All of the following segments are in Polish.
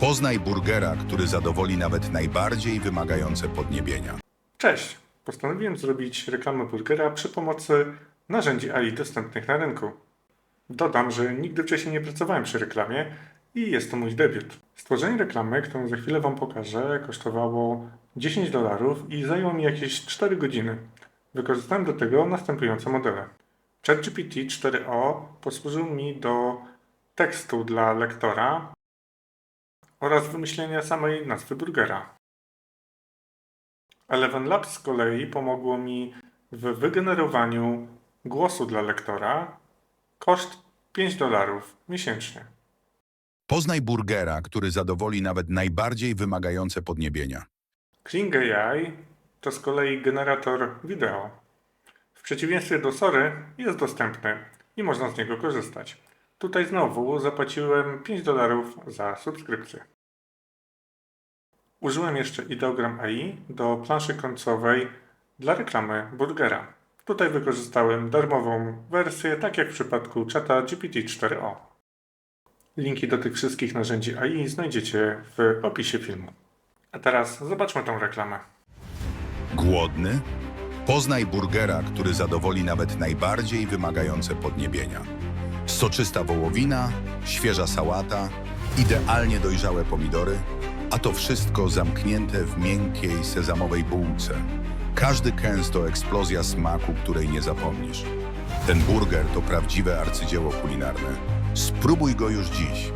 Poznaj burgera, który zadowoli nawet najbardziej wymagające podniebienia. Cześć! Postanowiłem zrobić reklamę burgera przy pomocy narzędzi AI dostępnych na rynku. Dodam, że nigdy wcześniej nie pracowałem przy reklamie i jest to mój debiut. Stworzenie reklamy, którą za chwilę Wam pokażę, kosztowało 10 dolarów i zajęło mi jakieś 4 godziny. Wykorzystałem do tego następujące modele. ChatGPT 4o posłużył mi do tekstu dla lektora oraz wymyślenia samej nazwy burgera. Eleven Labs z kolei pomogło mi w wygenerowaniu głosu dla lektora. Koszt 5 dolarów miesięcznie. Poznaj burgera, który zadowoli nawet najbardziej wymagające podniebienia. Kling AI to z kolei generator wideo. W przeciwieństwie do Sory jest dostępny i można z niego korzystać. Tutaj znowu zapłaciłem 5 dolarów za subskrypcję. Użyłem jeszcze ideogram AI do planszy końcowej dla reklamy burgera. Tutaj wykorzystałem darmową wersję, tak jak w przypadku czata GPT-4o. Linki do tych wszystkich narzędzi AI znajdziecie w opisie filmu. A teraz zobaczmy tą reklamę. Głodny? Poznaj burgera, który zadowoli nawet najbardziej wymagające podniebienia. Soczysta wołowina, świeża sałata, idealnie dojrzałe pomidory, a to wszystko zamknięte w miękkiej sezamowej bułce. Każdy kęs to eksplozja smaku, której nie zapomnisz. Ten burger to prawdziwe arcydzieło kulinarne. Spróbuj go już dziś.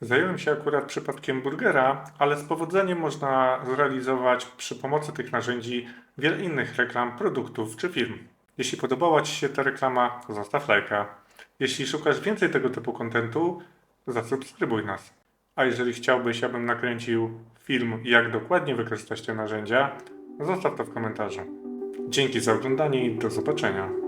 Zająłem się akurat przypadkiem burgera, ale z powodzeniem można zrealizować przy pomocy tych narzędzi wiele innych reklam, produktów czy firm. Jeśli podobała Ci się ta reklama, zostaw lajka. Jeśli szukasz więcej tego typu kontentu, zasubskrybuj nas. A jeżeli chciałbyś, abym nakręcił film, jak dokładnie wykorzystać te narzędzia, zostaw to w komentarzu. Dzięki za oglądanie i do zobaczenia.